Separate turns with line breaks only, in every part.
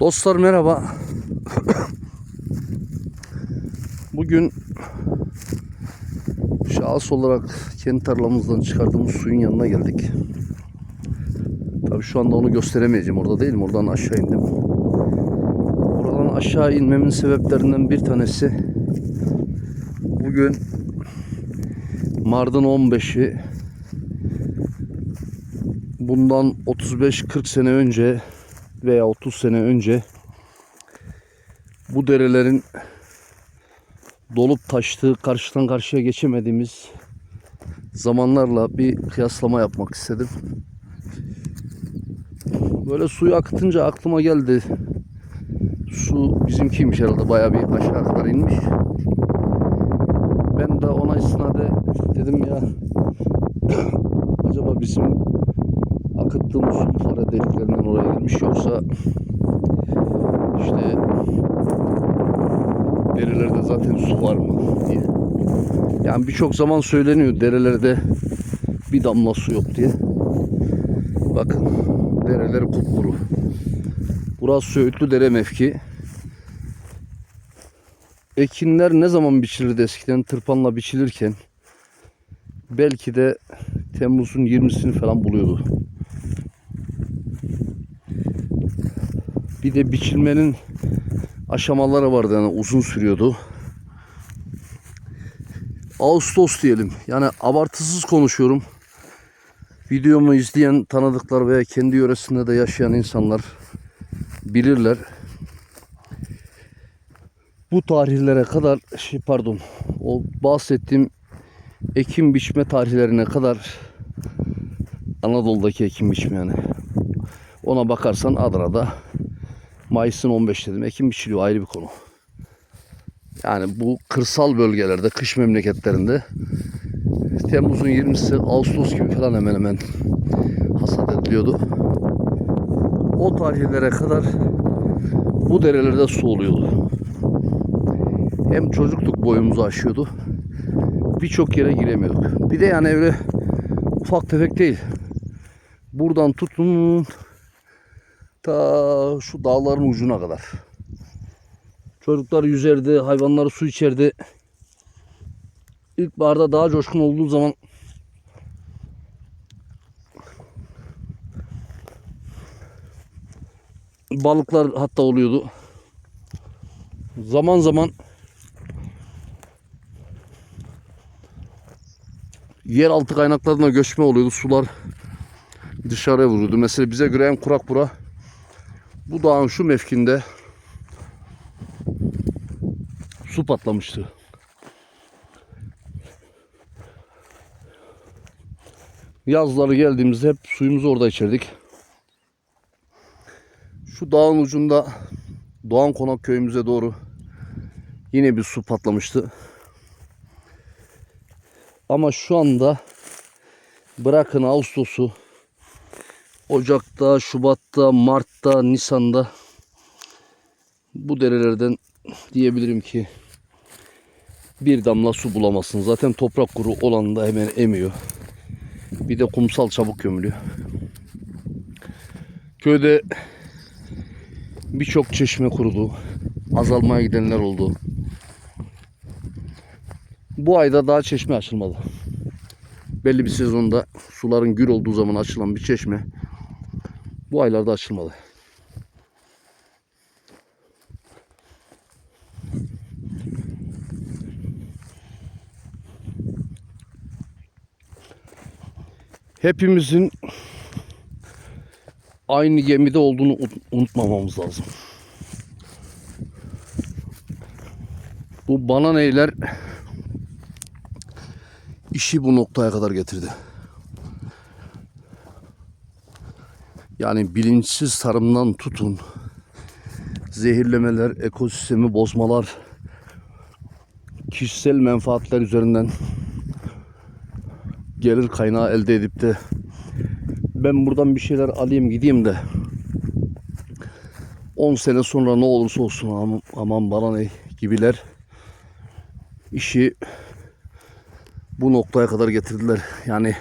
Dostlar merhaba. Bugün şahıs olarak kendi tarlamızdan çıkardığımız suyun yanına geldik. Tabii şu anda onu gösteremeyeceğim. Orada değilim. Oradan aşağı indim. Oradan aşağı inmemin sebeplerinden bir tanesi bugün Mardin 15'i bundan 35-40 sene önce veya 30 sene önce bu derelerin dolup taştığı karşıdan karşıya geçemediğimiz zamanlarla bir kıyaslama yapmak istedim. Böyle suyu akıtınca aklıma geldi. Su bizimkiymiş herhalde bayağı bir aşağı kadar inmiş. Ben de ona isnade dedim ya acaba bizim akıttığımız su fare deliklerinden oraya girmiş yoksa işte derelerde zaten su var mı diye. Yani birçok zaman söyleniyor derelerde bir damla su yok diye. Bakın dereler kupkuru. Burası Söğütlü Dere mevki. Ekinler ne zaman biçilirdi eskiden tırpanla biçilirken belki de Temmuz'un 20'sini falan buluyordu. Bir de biçilmenin aşamaları vardı yani uzun sürüyordu. Ağustos diyelim. Yani abartısız konuşuyorum. Videomu izleyen tanıdıklar veya kendi yöresinde de yaşayan insanlar bilirler. Bu tarihlere kadar şey pardon o bahsettiğim ekim biçme tarihlerine kadar Anadolu'daki ekim biçme yani. Ona bakarsan Adana'da Mayıs'ın 15 dedim. Ekim biçiliyor ayrı bir konu. Yani bu kırsal bölgelerde, kış memleketlerinde Temmuz'un 20'si Ağustos gibi falan hemen hemen hasat ediliyordu. O tarihlere kadar bu derelerde su oluyordu. Hem çocukluk boyumuzu aşıyordu. Birçok yere giremiyorduk. Bir de yani öyle ufak tefek değil. Buradan tutun ta şu dağların ucuna kadar. Çocuklar yüzerdi, hayvanları su içerdi. İlkbaharda daha coşkun olduğu zaman balıklar hatta oluyordu. Zaman zaman yeraltı kaynaklarına göçme oluyordu. Sular dışarıya vuruyordu. Mesela bize göre en kurak bura bu dağın şu mevkinde su patlamıştı. Yazları geldiğimizde hep suyumuzu orada içerdik. Şu dağın ucunda Doğan Konak köyümüze doğru yine bir su patlamıştı. Ama şu anda bırakın Ağustos'u Ocak'ta, Şubat'ta, Mart'ta, Nisan'da bu derelerden diyebilirim ki bir damla su bulamazsın. Zaten toprak kuru olan da hemen emiyor. Bir de kumsal çabuk gömülüyor. Köyde birçok çeşme kurudu. Azalmaya gidenler oldu. Bu ayda daha çeşme açılmadı. Belli bir sezonda suların gür olduğu zaman açılan bir çeşme bu aylarda açılmadı. Hepimizin aynı gemide olduğunu unut- unutmamamız lazım. Bu bana neyler işi bu noktaya kadar getirdi. Yani bilinçsiz tarımdan tutun, zehirlemeler, ekosistemi bozmalar, kişisel menfaatler üzerinden gelir kaynağı elde edip de ben buradan bir şeyler alayım gideyim de 10 sene sonra ne olursa olsun aman, aman bana ne gibiler işi bu noktaya kadar getirdiler. Yani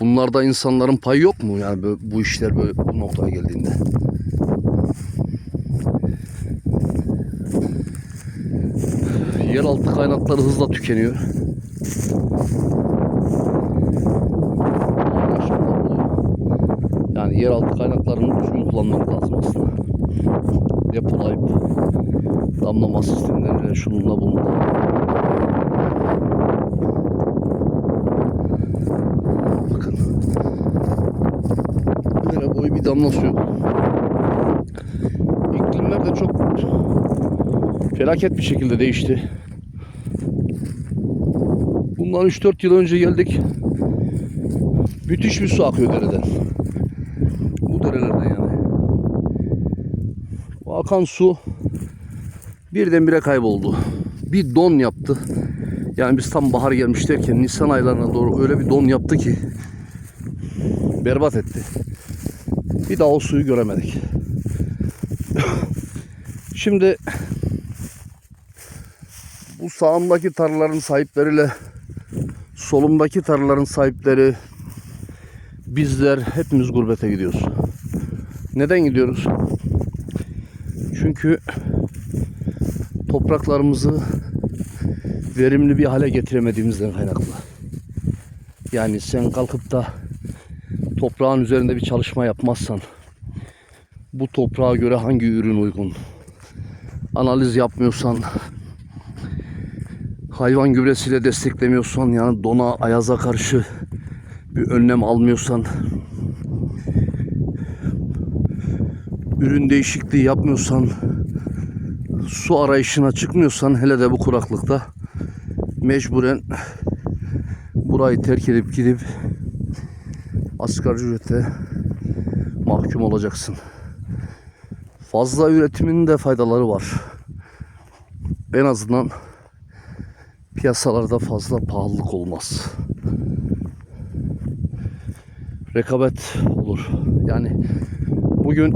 Bunlarda insanların payı yok mu? Yani bu, bu işler böyle bu noktaya geldiğinde. Yeraltı kaynakları hızla tükeniyor. Yani yeraltı kaynaklarını düzgün kullanmak lazım aslında. Depolayıp damlama sistemleriyle şununla bununla. Bakın. Böyle boyu bir damla su. İklimler de çok felaket bir şekilde değişti. Bundan 3-4 yıl önce geldik. Müthiş bir su akıyor dereden. Bu derelerden yani. Bu akan su birdenbire kayboldu. Bir don yaptı. Yani biz tam bahar gelmiş derken Nisan aylarına doğru öyle bir don yaptı ki berbat etti. Bir daha o suyu göremedik. Şimdi bu sağımdaki tarlaların sahipleriyle solumdaki tarlaların sahipleri bizler hepimiz gurbete gidiyoruz. Neden gidiyoruz? Çünkü topraklarımızı verimli bir hale getiremediğimizden kaynaklı. Yani sen kalkıp da toprağın üzerinde bir çalışma yapmazsan bu toprağa göre hangi ürün uygun? Analiz yapmıyorsan hayvan gübresiyle desteklemiyorsan yani dona ayaza karşı bir önlem almıyorsan ürün değişikliği yapmıyorsan su arayışına çıkmıyorsan hele de bu kuraklıkta mecburen burayı terk edip gidip asgari ücrete mahkum olacaksın. Fazla üretimin de faydaları var. En azından piyasalarda fazla pahalılık olmaz. Rekabet olur. Yani bugün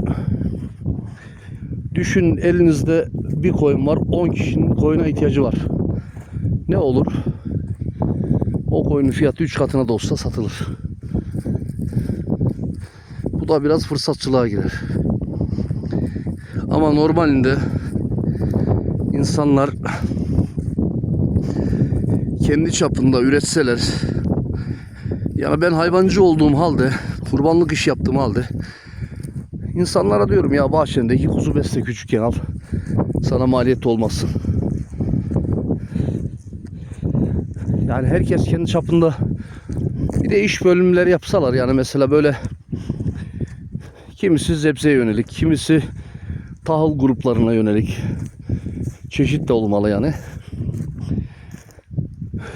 düşün elinizde bir koyun var 10 kişinin koyuna ihtiyacı var. Ne olur? O koyunun fiyatı 3 katına da olsa satılır. Da biraz fırsatçılığa girer. Ama normalinde insanlar kendi çapında üretseler yani ben hayvancı olduğum halde kurbanlık iş yaptığım halde insanlara diyorum ya bahçende iki kuzu besle küçükken al sana maliyet olmasın. Yani herkes kendi çapında bir de iş bölümleri yapsalar yani mesela böyle kimisi zebzeye yönelik, kimisi tahıl gruplarına yönelik çeşit de olmalı yani.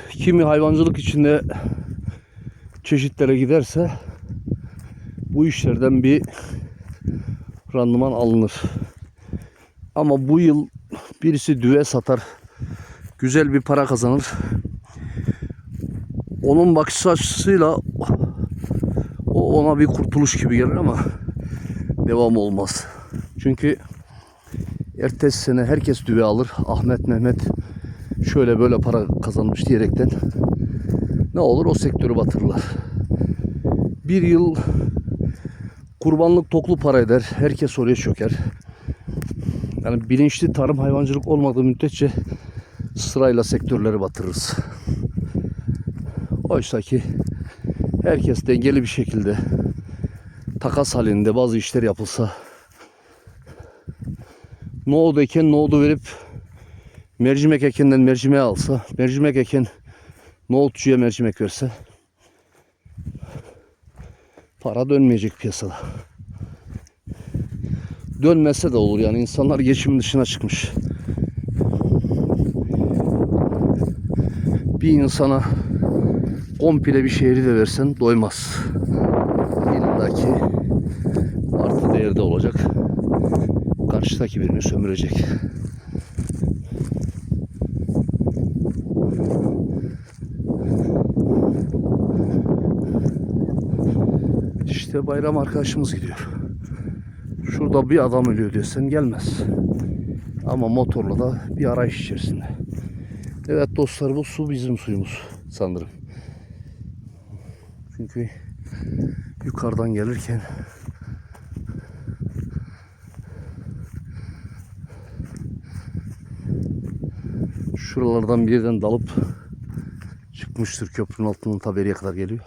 Kimi hayvancılık içinde çeşitlere giderse bu işlerden bir randıman alınır. Ama bu yıl birisi düve satar, güzel bir para kazanır. Onun bakış açısıyla o ona bir kurtuluş gibi gelir ama devam olmaz. Çünkü ertesi sene herkes düve alır. Ahmet Mehmet şöyle böyle para kazanmış diyerekten ne olur o sektörü batırırlar. Bir yıl kurbanlık toklu para eder. Herkes oraya çöker. Yani bilinçli tarım hayvancılık olmadığı müddetçe sırayla sektörleri batırırız. Oysa ki herkes dengeli bir şekilde takas halinde bazı işler yapılsa nohut eken nohudu verip mercimek ekenden mercimeği alsa mercimek eken nohutçuya mercimek verse para dönmeyecek piyasada. Dönmese de olur yani insanlar geçimin dışına çıkmış. Bir insana komple bir şehri de versen doymaz. İlla değerde olacak. Karşıdaki birini sömürecek. İşte bayram arkadaşımız gidiyor. Şurada bir adam ölüyor desen gelmez. Ama motorla da bir arayış içerisinde. Evet dostlar bu su bizim suyumuz sanırım. Çünkü yukarıdan gelirken şuralardan bir yerden dalıp çıkmıştır köprünün altından tabi kadar geliyor.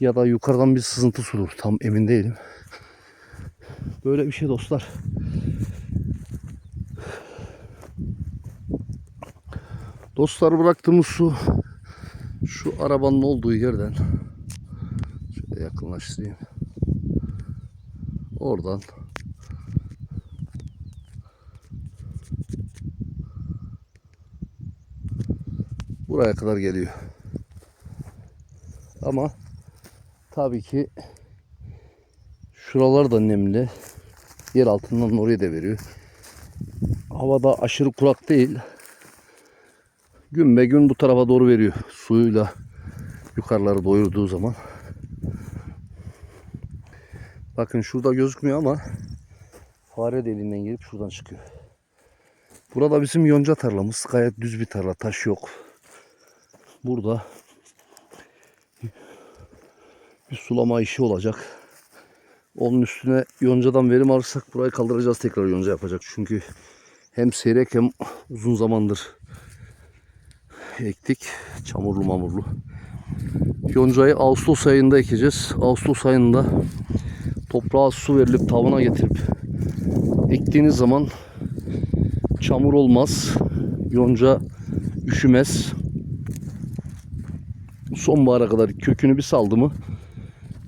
Ya da yukarıdan bir sızıntı sudur. Tam emin değilim. Böyle bir şey dostlar. Dostlar bıraktığımız su şu arabanın olduğu yerden şöyle yakınlaştırayım. Oradan buraya kadar geliyor. Ama tabii ki şuralar da nemli. Yer altından oraya da veriyor. Havada aşırı kurak değil. Gün be gün bu tarafa doğru veriyor. Suyuyla yukarıları doyurduğu zaman. Bakın şurada gözükmüyor ama fare deliğinden gelip şuradan çıkıyor. Burada bizim yonca tarlamız. Gayet düz bir tarla. Taş yok. Burada bir sulama işi olacak. Onun üstüne yoncadan verim alırsak burayı kaldıracağız tekrar yonca yapacak. Çünkü hem seyrek hem uzun zamandır ektik. Çamurlu mamurlu. Yoncayı Ağustos ayında ekeceğiz. Ağustos ayında toprağa su verilip tavana getirip ektiğiniz zaman çamur olmaz. Yonca üşümez. Sonbahara kadar kökünü bir saldı mı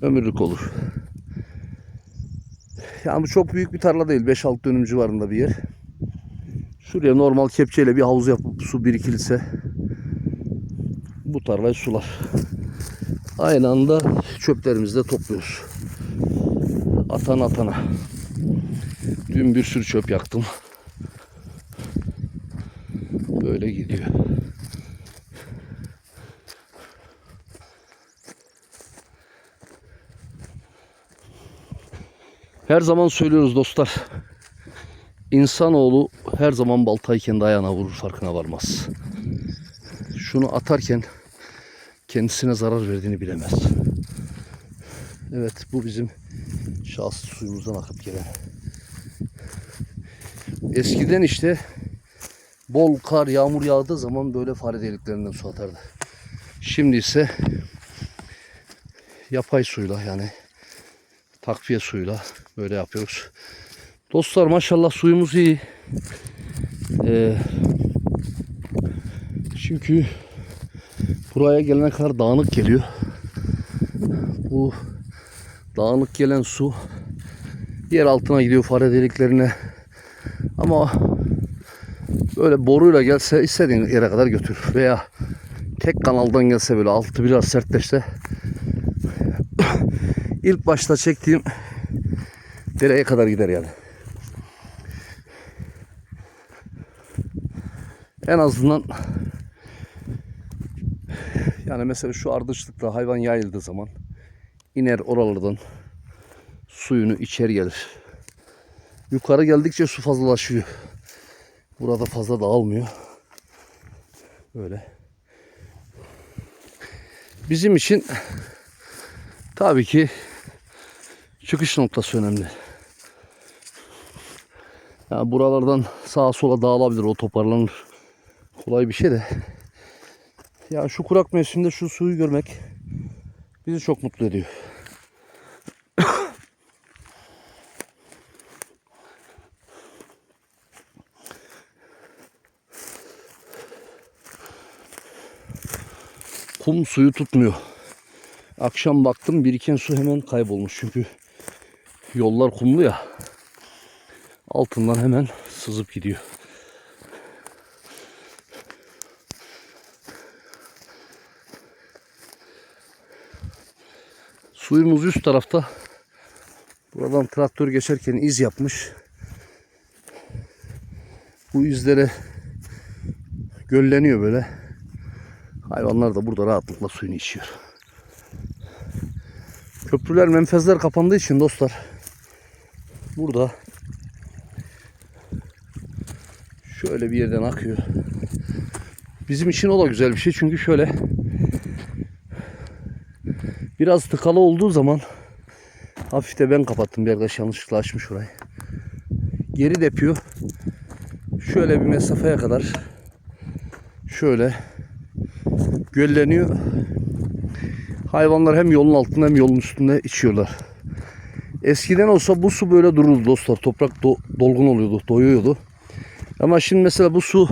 ömürlük olur. Yani bu çok büyük bir tarla değil. 5-6 dönüm civarında bir yer. Şuraya normal kepçeyle bir havuz yapıp su birikilse bu tarlayı sular. Aynı anda çöplerimizi de topluyoruz. Atan atana. Dün bir sürü çöp yaktım. Böyle gidiyor. Her zaman söylüyoruz dostlar. İnsanoğlu her zaman baltayı kendi ayağına vurur farkına varmaz. Şunu atarken kendisine zarar verdiğini bilemez. Evet bu bizim şahsi suyumuzdan akıp gelen. Eskiden işte bol kar yağmur yağdığı zaman böyle fare deliklerinden su atardı. Şimdi ise yapay suyla yani takviye suyla böyle yapıyoruz. Dostlar maşallah suyumuz iyi. Ee, çünkü buraya gelene kadar dağınık geliyor. Bu dağınık gelen su yer altına gidiyor fare deliklerine. Ama böyle boruyla gelse istediğin yere kadar götür. Veya tek kanaldan gelse böyle altı biraz sertleşse ilk başta çektiğim dereye kadar gider yani. En azından yani mesela şu ardışlıkta hayvan yayıldığı zaman iner oralardan suyunu içeri gelir. Yukarı geldikçe su fazlalaşıyor. Burada fazla dağılmıyor. Böyle. Bizim için tabii ki çıkış noktası önemli. Yani buralardan sağa sola dağılabilir, o toparlanır. Kolay bir şey de. Ya şu kurak mevsimde şu suyu görmek bizi çok mutlu ediyor. Kum suyu tutmuyor. Akşam baktım biriken su hemen kaybolmuş çünkü yollar kumlu ya. Altından hemen sızıp gidiyor. Suyumuz üst tarafta. Buradan traktör geçerken iz yapmış. Bu izlere gölleniyor böyle. Hayvanlar da burada rahatlıkla suyunu içiyor. Köprüler, menfezler kapandığı için dostlar burada şöyle bir yerden akıyor. Bizim için o da güzel bir şey çünkü şöyle Biraz tıkalı olduğu zaman hafif de ben kapattım. Bir arkadaş yanlışlıkla açmış orayı. Geri depiyor. Şöyle bir mesafeye kadar şöyle gölleniyor. Hayvanlar hem yolun altında hem yolun üstünde içiyorlar. Eskiden olsa bu su böyle dururdu dostlar. Toprak do- dolgun oluyordu, doyuyordu. Ama şimdi mesela bu su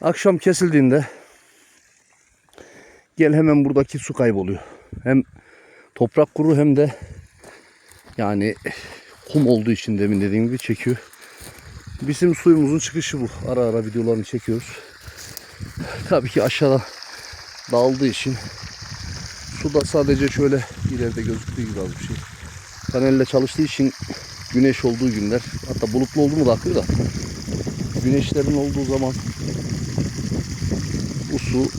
akşam kesildiğinde gel hemen buradaki su kayboluyor. Hem toprak kuru hem de yani kum olduğu için demin dediğim gibi çekiyor. Bizim suyumuzun çıkışı bu. Ara ara videolarını çekiyoruz. Tabii ki aşağıda dağıldığı için su da sadece şöyle ileride gözüktüğü gibi az bir şey. Panelle çalıştığı için güneş olduğu günler hatta bulutlu oldu mu da akıyor da güneşlerin olduğu zaman bu su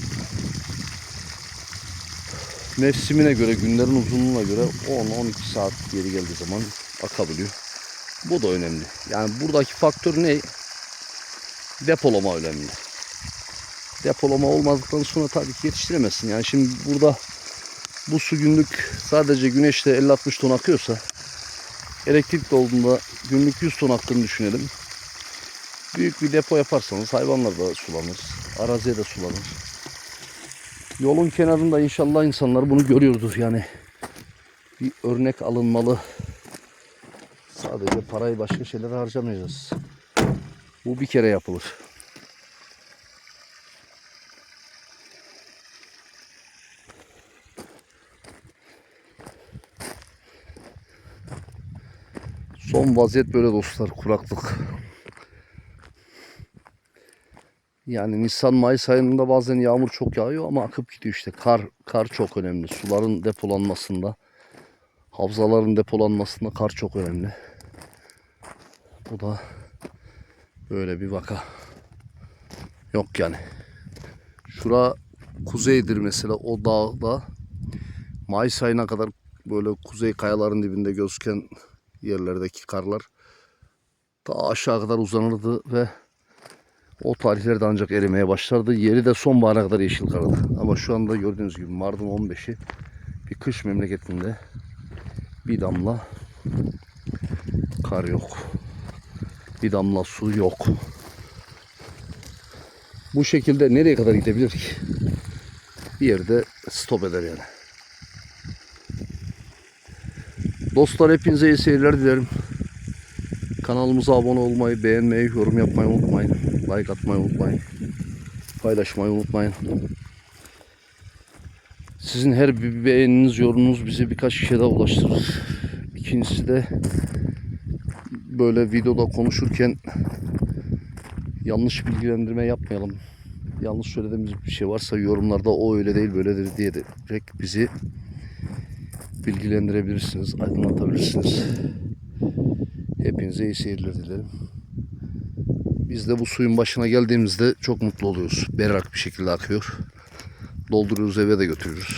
mevsimine göre, günlerin uzunluğuna göre 10-12 saat geri geldiği zaman akabiliyor. Bu da önemli. Yani buradaki faktör ne? Depolama önemli. Depolama olmadıktan sonra tabii ki yetiştiremezsin. Yani şimdi burada bu su günlük sadece güneşte 50-60 ton akıyorsa elektrik olduğunda günlük 100 ton aktığını düşünelim. Büyük bir depo yaparsanız hayvanlar da sulanır. Araziye de sulanır. Yolun kenarında inşallah insanlar bunu görüyordur yani. Bir örnek alınmalı. Sadece parayı başka şeylere harcamayacağız. Bu bir kere yapılır. Son vaziyet böyle dostlar. Kuraklık. Yani Nisan Mayıs ayında bazen yağmur çok yağıyor ama akıp gidiyor işte. Kar kar çok önemli. Suların depolanmasında, havzaların depolanmasında kar çok önemli. Bu da böyle bir vaka. Yok yani. Şura kuzeydir mesela o dağda Mayıs ayına kadar böyle kuzey kayaların dibinde gözüken yerlerdeki karlar ta aşağı kadar uzanırdı ve o tarihlerde ancak erimeye başlardı. Yeri de sonbahara kadar yeşil kardı. Ama şu anda gördüğünüz gibi Mardin 15'i bir kış memleketinde bir damla kar yok. Bir damla su yok. Bu şekilde nereye kadar gidebilir ki? Bir yerde stop eder yani. Dostlar hepinize iyi seyirler dilerim. Kanalımıza abone olmayı, beğenmeyi, yorum yapmayı unutmayın. Like atmayı unutmayın. Paylaşmayı unutmayın. Sizin her bir beğeniniz, yorumunuz bize birkaç kişiye daha ulaştırır. İkincisi de böyle videoda konuşurken yanlış bilgilendirme yapmayalım. Yanlış söylediğimiz bir şey varsa yorumlarda o öyle değil böyledir diye de bizi bilgilendirebilirsiniz, aydınlatabilirsiniz. Hepinize iyi seyirler dilerim. Biz de bu suyun başına geldiğimizde çok mutlu oluyoruz. Berrak bir şekilde akıyor. Dolduruyoruz eve de götürüyoruz.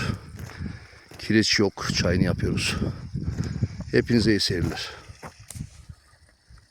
Kireç yok, çayını yapıyoruz. Hepinize iyi seyirler.